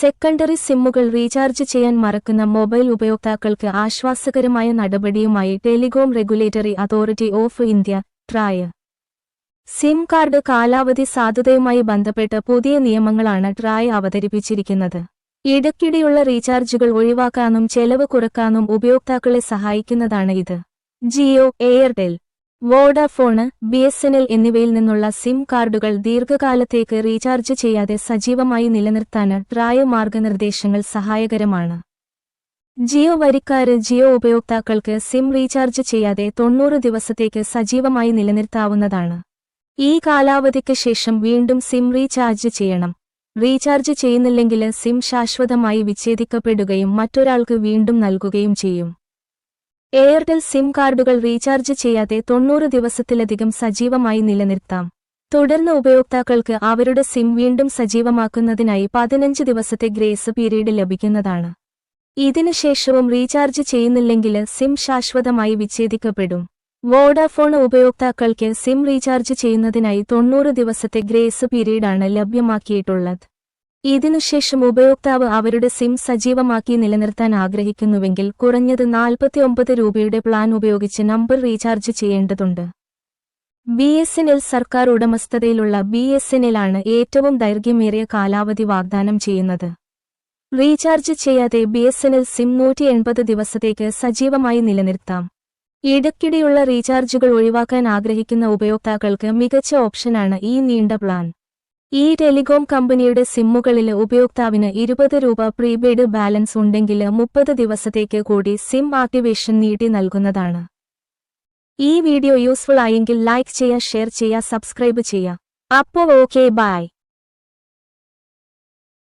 Secondary സിമ്മുകൾ recharge ചെയ്യാൻ മറക്കുന്ന mobile ഉപയോക്താക്കൾക്ക് ആശ്വാസകരമായ നടപടിയുമായി telecom regulatory authority of India TRAI. SIM card കാലാവധി സാധുതയുമായി ബന്ധപ്പെട്ട് പുതിയ നിയമങ്ങളാണ് ട്രായ് അവതരിപ്പിച്ചിരിക്കുന്നത്. ഇടയ്ക്കിടെയുള്ള റീചാർജുകൾ ഒഴിവാക്കാനും ചെലവ് കുറക്കാനും ഉപയോക്താക്കളെ സഹായിക്കുന്നതാണ് ഇത്. Jio Airtel. Vodafone B S N L എന്നിവയിൽ നിന്നുള്ള സിം കാർഡുകൾ ദീർഘകാലത്തേക്ക് റീചാർജ് ചെയ്യാതെ സജീവമായി നിലനിർത്താൻ ട്രായ മാർഗനിർദ്ദേശങ്ങൾ സഹായകരമാണ്. ജിയോ വരിക്കാര് ജിയോ ഉപയോക്താക്കൾക്ക് സിം റീചാർജ് ചെയ്യാതെ തൊണ്ണൂറ് ദിവസത്തേക്ക് സജീവമായി നിലനിർത്താവുന്നതാണ്. ഈ കാലാവധിക്ക് ശേഷം വീണ്ടും സിം റീചാർജ് ചെയ്യണം. റീചാർജ് ചെയ്യുന്നില്ലെങ്കിൽ സിം ശാശ്വതമായി വിച്ഛേദിക്കപ്പെടുകയും മറ്റൊരാൾക്ക് വീണ്ടും നൽകുകയും ചെയ്യും. എയർടെൽ സിം കാർഡുകൾ റീചാർജ് ചെയ്യാതെ തൊണ്ണൂറ് ദിവസത്തിലധികം സജീവമായി നിലനിർത്താം. തുടർന്ന് ഉപയോക്താക്കൾക്ക് അവരുടെ സിം വീണ്ടും സജീവമാക്കുന്നതിനായി പതിനഞ്ച് ദിവസത്തെ ഗ്രേസ് പീരീഡ് ലഭിക്കുന്നതാണ്. ഇതിനുശേഷവും റീചാർജ് ചെയ്യുന്നില്ലെങ്കിൽ സിം ശാശ്വതമായി വിച്ഛേദിക്കപ്പെടും. വോഡാഫോൺ ഉപയോക്താക്കൾക്ക് സിം റീചാർജ് ചെയ്യുന്നതിനായി തൊണ്ണൂറ് ദിവസത്തെ ഗ്രേസ് പീരീഡാണ് ലഭ്യമാക്കിയിട്ടുള്ളത്. ഇതിനുശേഷം ഉപയോക്താവ് അവരുടെ സിം സജീവമാക്കി നിലനിർത്താൻ ആഗ്രഹിക്കുന്നുവെങ്കിൽ കുറഞ്ഞത് നാൽപ്പത്തിയൊമ്പത് രൂപയുടെ പ്ലാൻ ഉപയോഗിച്ച് നമ്പർ റീചാർജ് ചെയ്യേണ്ടതുണ്ട്. ബി എസ് എൻ എൽ സർക്കാർ ഉടമസ്ഥതയിലുള്ള ബി എസ് എൻ എൽ ആണ് ഏറ്റവും ദൈർഘ്യമേറിയ കാലാവധി വാഗ്ദാനം ചെയ്യുന്നത്. റീചാർജ് ചെയ്യാതെ B S N L SIM നൂറ്റി എൺപത് ദിവസത്തേക്ക് സജീവമായി നിലനിർത്താം. ഇടയ്ക്കിടെയുള്ള റീചാർജുകൾ ഒഴിവാക്കാൻ ആഗ്രഹിക്കുന്ന ഉപയോക്താക്കൾക്ക് മികച്ച ഓപ്ഷനാണ് ഈ നീണ്ട പ്ലാൻ. ഈ ടെലികോം കമ്പനിയുടെ സിമ്മുകളിൽ ഉപയോക്താവിന് ഇരുപത് രൂപ പ്രീപെയ്ഡ് ബാലൻസ് ഉണ്ടെങ്കിൽ മുപ്പത് ദിവസത്തേക്ക് കൂടി സിം ആക്ടിവേഷൻ നീട്ടി നൽകുന്നതാണ്. ഈ വീഡിയോ യൂസ്ഫുൾ ആയെങ്കിൽ ലൈക്ക് ചെയ്യുക ഷെയർ ചെയ്യുക സബ്സ്ക്രൈബ് ചെയ്യുക. അപ്പോൾ ഓക്കെ ബൈ.